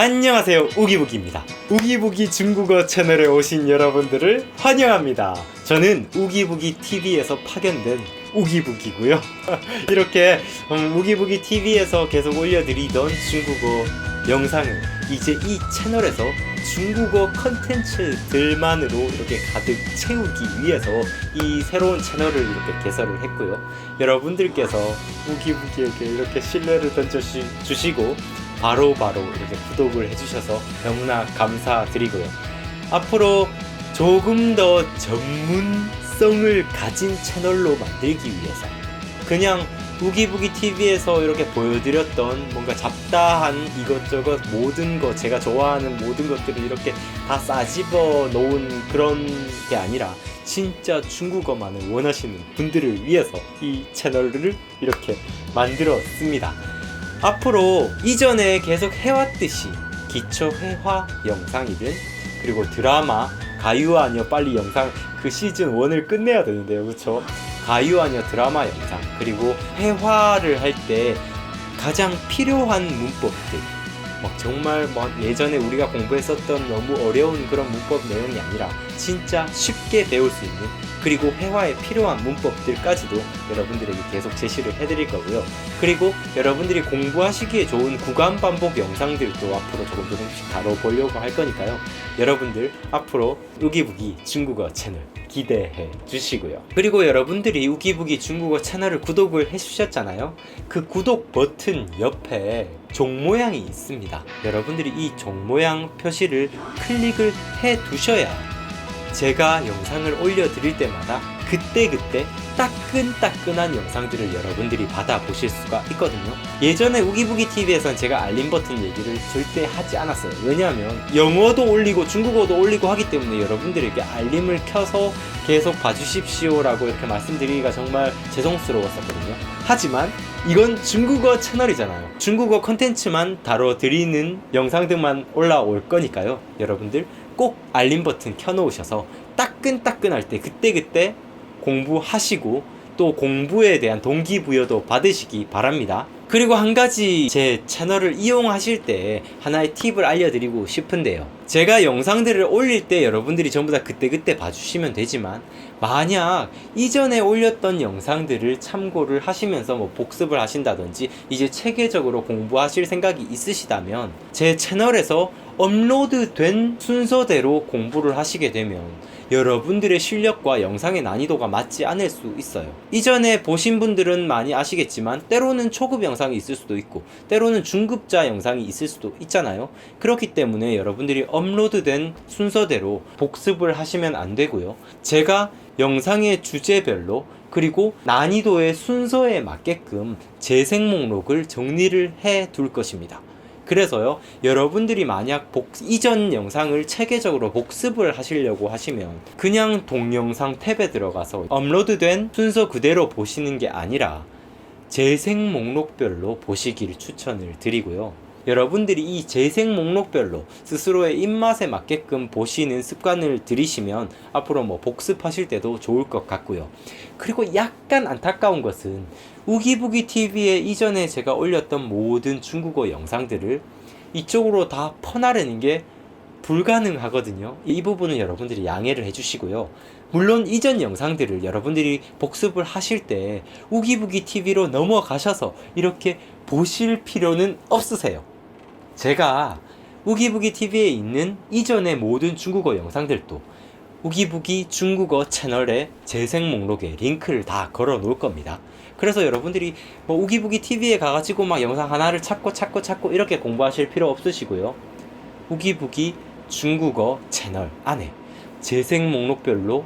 안녕하세요 우기부기입니다. 우기부기 중국어 채널에 오신 여러분들을 환영합니다. 저는 우기부기 TV에서 파견된 우기부기고요. 이렇게 음, 우기부기 TV에서 계속 올려드리던 중국어 영상을 이제 이 채널에서 중국어 컨텐츠들만으로 이렇게 가득 채우기 위해서 이 새로운 채널을 이렇게 개설을 했고요. 여러분들께서 우기부기에게 이렇게 신뢰를 던져주시고 바로 바로 이렇게 구독을 해주셔서 너무나 감사드리고요. 앞으로 조금 더 전문성을 가진 채널로 만들기 위해서 그냥 우기부기 TV에서 이렇게 보여드렸던 뭔가 잡다한 이것저것 모든 것 제가 좋아하는 모든 것들을 이렇게 다 싸집어 놓은 그런 게 아니라 진짜 중국어만을 원하시는 분들을 위해서 이 채널을 이렇게 만들었습니다. 앞으로 이전에 계속 해왔듯이 기초 회화 영상이든 그리고 드라마 가유아녀 빨리 영상 그 시즌 1을 끝내야 되는데요. 그쵸? 가유아녀 드라마 영상 그리고 회화를 할 때 가장 필요한 문법들. 막 정말 뭐 예전에 우리가 공부했었던 너무 어려운 그런 문법 내용이 아니라 진짜 쉽게 배울 수 있는 그리고 회화에 필요한 문법들까지도 여러분들에게 계속 제시를 해드릴 거고요. 그리고 여러분들이 공부하시기에 좋은 구간 반복 영상들도 앞으로 조금 조금씩 다뤄보려고 할 거니까요. 여러분들 앞으로 우기부기 중국어 채널 기대해 주시고요. 그리고 여러분들이 우기부기 중국어 채널을 구독을 해주셨잖아요. 그 구독 버튼 옆에 종 모양이 있습니다. 여러분들이 이 종 모양 표시를 클릭을 해 두셔야 제가 영상을 올려드릴 때마다 그때그때 따끈따끈한 영상들을 여러분들이 받아보실 수가 있거든요. 예전에 우기부기 TV에선 제가 알림 버튼 얘기를 절대 하지 않았어요. 왜냐하면 영어도 올리고 중국어도 올리고 하기 때문에 여러분들에게 알림을 켜서 계속 봐주십시오라고 이렇게 말씀드리기가 정말 죄송스러웠었거든요. 하지만 이건 중국어 채널이잖아요. 중국어 컨텐츠만 다뤄드리는 영상들만 올라올 거니까요. 여러분들 꼭 알림 버튼 켜놓으셔서 따끈따끈할 때 그때그때 공부하시고 또 공부에 대한 동기부여도 받으시기 바랍니다. 그리고 한 가지 제 채널을 이용하실 때 하나의 팁을 알려드리고 싶은데요. 제가 영상들을 올릴 때 여러분들이 전부 다 그때그때 봐주시면 되지만 만약 이전에 올렸던 영상들을 참고를 하시면서 뭐 복습을 하신다든지 이제 체계적으로 공부하실 생각이 있으시다면 제 채널에서 업로드 된 순서대로 공부를 하시게 되면 여러분들의 실력과 영상의 난이도가 맞지 않을 수 있어요. 이전에 보신 분들은 많이 아시겠지만 때로는 초급 영상이 있을 수도 있고 때로는 중급자 영상이 있을 수도 있잖아요. 그렇기 때문에 여러분들이 업로드된 순서대로 복습을 하시면 안 되고요. 제가 영상의 주제별로 그리고 난이도의 순서에 맞게끔 재생 목록을 정리를 해 둘 것입니다. 그래서요, 여러분들이 만약 복, 이전 영상을 체계적으로 복습을 하시려고 하시면 그냥 동영상 탭에 들어가서 업로드된 순서 그대로 보시는 게 아니라 재생 목록별로 보시기를 추천을 드리고요. 여러분들이 이 재생 목록별로 스스로의 입맛에 맞게끔 보시는 습관을 들이시면 앞으로 뭐 복습하실 때도 좋을 것 같고요. 그리고 약간 안타까운 것은 우기부기 TV에 이전에 제가 올렸던 모든 중국어 영상들을 이쪽으로 다 퍼나르는 게 불가능하거든요. 이 부분은 여러분들이 양해를 해주시고요. 물론 이전 영상들을 여러분들이 복습을 하실 때 우기부기 TV로 넘어가셔서 이렇게 보실 필요는 없으세요. 제가 우기부기 TV에 있는 이전의 모든 중국어 영상들도 우기부기 중국어 채널의 재생 목록에 링크를 다 걸어 놓을 겁니다. 그래서 여러분들이 뭐 우기부기 TV에 가가지고 막 영상 하나를 찾고 찾고 찾고 이렇게 공부하실 필요 없으시고요. 우기부기 중국어 채널 안에 재생 목록별로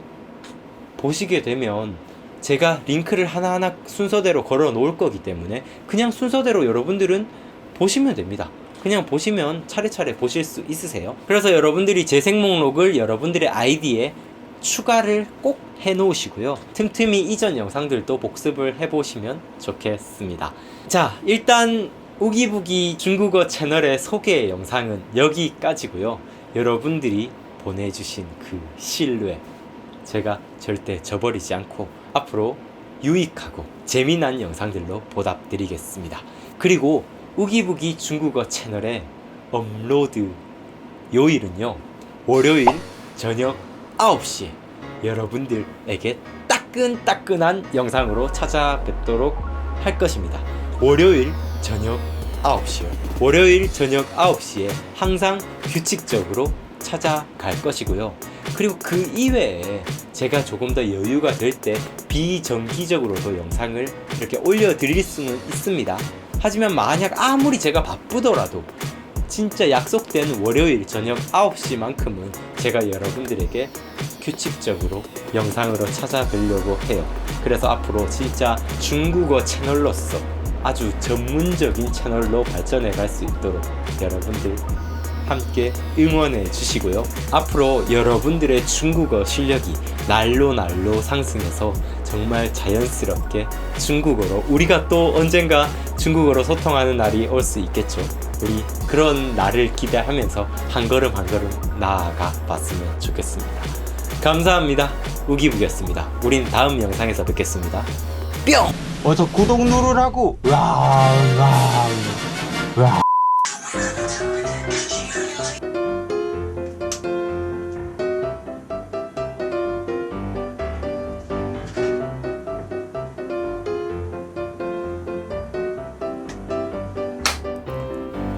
보시게 되면 제가 링크를 하나하나 순서대로 걸어 놓을 거기 때문에 그냥 순서대로 여러분들은 보시면 됩니다. 그냥 보시면 차례차례 보실 수 있으세요. 그래서 여러분들이 재생 목록을 여러분들의 아이디에 추가를 꼭 해 놓으시고요. 틈틈이 이전 영상들도 복습을 해 보시면 좋겠습니다. 자, 일단 우기부기 중국어 채널의 소개 영상은 여기까지고요. 여러분들이 보내주신 그 실루엣 제가 절대 저버리지 않고 앞으로 유익하고 재미난 영상들로 보답드리겠습니다. 그리고 우기부기 중국어 채널에 업로드 요일은요 월요일 저녁 9시 여러분들에게 따끈따끈한 영상으로 찾아뵙도록 할 것입니다. 월요일 저녁 9시요. 월요일 저녁 9시에 항상 규칙적으로 찾아갈 것이고요. 그리고 그 이외에 제가 조금 더 여유가 될 때 비정기적으로도 영상을 이렇게 올려드릴 수는 있습니다 하지만 만약 아무리 제가 바쁘더라도 진짜 약속된 월요일 저녁 9시만큼은 제가 여러분들에게 규칙적으로 영상으로 찾아뵈려고 해요. 그래서 앞으로 진짜 중국어 채널로서 아주 전문적인 채널로 발전해 갈 수 있도록 여러분들 함께 응원해 주시고요. 앞으로 여러분들의 중국어 실력이 날로 날로 상승해서 정말 자연스럽게 중국어로 우리가 또 언젠가 중국어로 소통하는 날이 올 수 있겠죠. 우리 그런 날을 기대하면서 한 걸음 한 걸음 나아가 봤으면 좋겠습니다. 감사합니다. 우기부기였습니다. 우린 다음 영상에서 뵙겠습니다. 뿅! 어서 구독 누르라고. 와, 와, 와. 아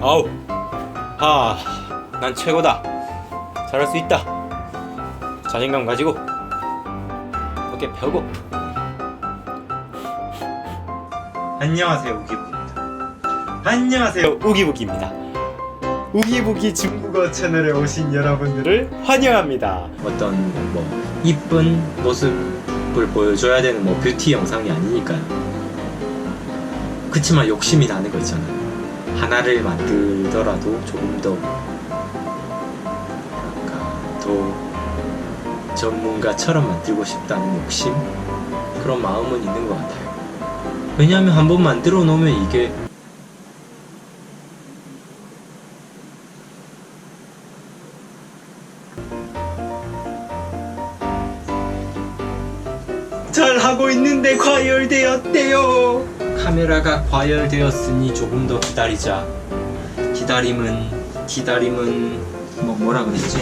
우 하, 난 최고다. 잘할 수 있다. 자신감 가지고 어깨 펴고. 안녕하세요 우기부기입니다. 안녕하세요 우기부기입니다. 우기부기 중국어 채널에 오신 여러분들을 환영합니다. 어떤 뭐 이쁜 모습을 보여줘야 되는 뭐 뷰티 영상이 아니니까요. 그치만 욕심이 나는 거 있잖아요. 하나를 만들더라도 조금 더 뭐랄까 더 전문가처럼 만들고 싶다는 욕심 그런 마음은 있는 것 같아요. 왜냐하면 한번 만들어 놓으면 이게 잘 하고 있는데 과열되었대요. 카메라가 과열되었으니 조금 더 기다리자. 기다림은 기다림은 뭐 뭐라 그랬지?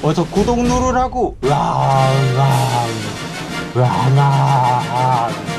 어서 구독 누르라고. 와, 와, 와, 와.